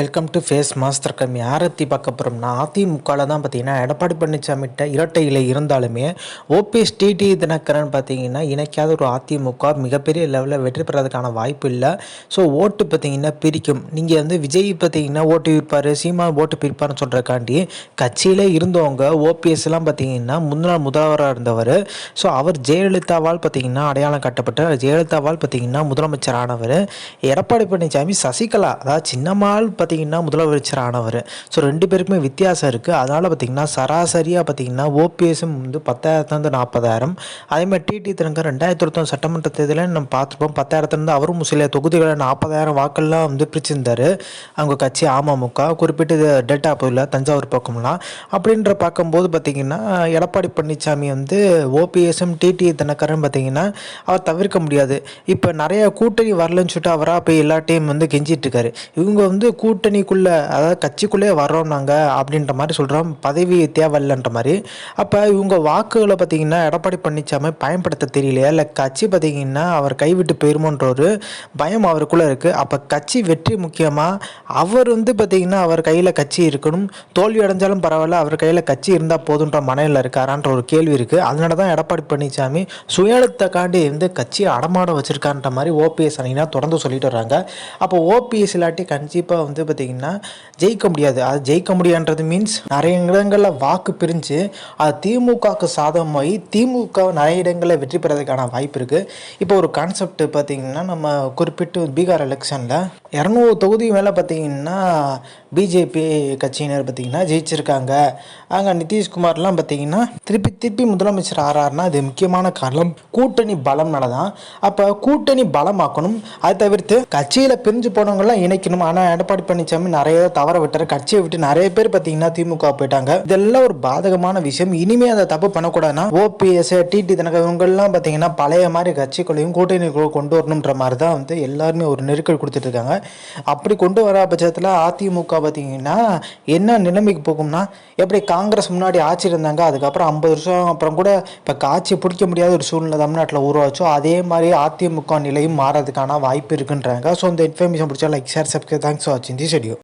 Welcome to face master கம்மி யாரை பற்றி பார்க்க போகிறோம்னா அதிமுகவில் தான் பார்த்தீங்கன்னா எடப்பாடி பழனிசாமிகிட்ட இரட்டை இலை இருந்தாலுமே ஓபிஎஸ் டிடி தினகரன் பார்த்தீங்கன்னா இணைக்காத ஒரு அதிமுக மிகப்பெரிய லெவலில் வெற்றி பெறதுக்கான வாய்ப்பு இல்லை. ஸோ ஓட்டு பார்த்தீங்கன்னா பிரிக்கும். நீங்கள் வந்து விஜய் பார்த்தீங்கன்னா ஓட்டு விற்பார் சீமா ஓட்டு பிரிப்பார்னு சொல்கிறக்காண்டி கட்சியில் இருந்தவங்க ஓபிஎஸ்லாம் பார்த்தீங்கன்னா முன்னாள் முதல்வராக இருந்தவர். ஸோ அவர் ஜெயலலிதாவால் பார்த்தீங்கன்னா அடையாளம் கட்டப்பட்ட ஜெயலலிதாவால் பார்த்தீங்கன்னா முதலமைச்சர் ஆனவர். எடப்பாடி பழனிசாமி சசிகலா அதாவது சின்னம்மாள் பார்த்தீங்கன்னா முதலமைச்சர் ஆனவர். ஸோ ரெண்டு பேருக்குமே வித்தியாசம் இருக்குது அதனால் பார்த்தீங்கன்னா சராசரியாக பார்த்தீங்கன்னா ஓபிஎஸும் வந்து பத்தாயிரத்துலேருந்து நாற்பதாயிரம். அதேமாதிரி டிடி தினகர் ரெண்டாயிரத்தி ஒருத்தம் சட்டமன்ற தேர்தலில் நம்ம பார்த்துருப்போம். பத்தாயிரத்துலேருந்து அவரும் சில தொகுதிகளை நாற்பதாயிரம் வாக்கெல்லாம் வந்து பிரிச்சிருந்தார். அவங்க கட்சி அமமுக குறிப்பிட்டு டெல்டா பகுதியில் தஞ்சாவூர் பக்கம்லாம். அப்படின்ற பார்க்கும்போது பார்த்தீங்கன்னா எடப்பாடி பழனிசாமி வந்து ஓபிஎஸ்எம் டிடி தினக்கரன் பார்த்தீங்கன்னா அவர் தவிர்க்க முடியாது. இப்போ நிறைய கூட்டணி வரலன்னு சொல்லிட்டு அவராக போய் எல்லா டைம் வந்து கெஞ்சிட்டு இருக்காரு. இவங்க வந்து கூ கூட்டணிக்குள்ளே அதாவது கட்சிக்குள்ளே வர்றோம் நாங்கள் அப்படின்ற மாதிரி சொல்கிறோம் பதவி தேவையில்லைன்ற மாதிரி. அப்போ இவங்க வாக்குகளை பார்த்திங்கன்னா எடப்பாடி பழனிசாமி பயன்படுத்த தெரியலையா? இல்லை கட்சி பார்த்திங்கன்னா அவர் கைவிட்டு போயிருமோன்ற ஒரு பயம் அவருக்குள்ளே இருக்குது அப்போ கட்சி வெற்றி முக்கியமாக அவர் வந்து பார்த்திங்கன்னா அவர் கையில் கட்சி இருக்கணும். தோல்வி அடைஞ்சாலும் பரவாயில்ல அவர் கையில் கட்சி இருந்தால் போதுன்ற மனையில் இருக்காரான்ற ஒரு கேள்வி இருக்குது அதனால தான் எடப்பாடி பழனிசாமி சுயநலத்தை காண்டி இருந்து கட்சியை அடமாடம் வச்சுருக்கான்ற மாதிரி ஓபிஎஸ் அணினா தொடர்ந்து சொல்லிட்டு வர்றாங்க. அப்போ ஓபிஎஸ் இல்லாட்டி கண்டிப்பாக வந்து பார்த்திங்கன்னா ஜெயிக்க முடியாது. அது ஜெயிக்க முடியான்றது மீன்ஸ் நிறைய இடங்களில் வாக்கு பிரிஞ்சு அது திமுகவுக்கு சாதகமாகி திமுக நிறைய இடங்களில் வெற்றி பெறதுக்கான வாய்ப்பு இருக்குது இப்போ ஒரு கான்செப்ட் பார்த்திங்கன்னா நம்ம குறிப்பிட்டு பீகார் எலெக்ஷனில் இரநூறு தொகுதி மேலே பார்த்திங்கன்னா பிஜேபி கட்சியினர் பார்த்திங்கன்னா ஜெயிச்சிருக்காங்க. அங்கே நிதிஷ்குமார்லாம் பார்த்திங்கன்னா திருப்பி திருப்பி முதலமைச்சர் ஆறாருனா அது முக்கியமான காரணம். கூட்டணி பலம்னால தான் அப்போ கூட்டணி பலமாக்கணும். அதை தவிர்த்து கட்சியில் பிரிஞ்சு போனவங்களாம் இணைக்கணும். ஆனால் எடப்பாடி பழனிசாமி நிறைய தவற விட்டார். கட்சியை விட்டு நிறைய பேர் பார்த்தீங்கன்னா திமுக போயிட்டாங்க. இதெல்லாம் ஒரு பாதகமான விஷயம். இனிமேல் அதை தப்பு பண்ணக்கூடாதுன்னா ஓபிஎஸ் டிடி தனக்கு இவங்கெல்லாம் பார்த்தீங்கன்னா பழைய மாதிரி கட்சிக்குள்ளேயும் கூட்டணி கொண்டு வரணுன்ற மாதிரி தான் வந்து எல்லாருமே ஒரு நெருக்கடி கொடுத்துட்டு இருக்காங்க. அப்படி கொண்டு வர பட்சத்தில் அதிமுக பார்த்தீங்கன்னா என்ன நிலைமைக்கு போகும்னா எப்படி காங்கிரஸ் முன்னாடி ஆட்சி இருந்தாங்க அதுக்கப்புறம் ஐம்பது வருஷம் அப்புறம் கூட இப்போ ஆட்சியை பிடிக்க முடியாத ஒரு சூழ்நிலை தமிழ்நாட்டில் உருவாச்சோ. அதே மாதிரி அதிமுக நிலையும் மாறதுக்கான வாய்ப்பு இருக்குன்றாங்க. ஸோ இந்த இன்ஃபர்மேஷன் பிடிச்சா like share subscribe thanks for வாட்சிங் தி வீடியோ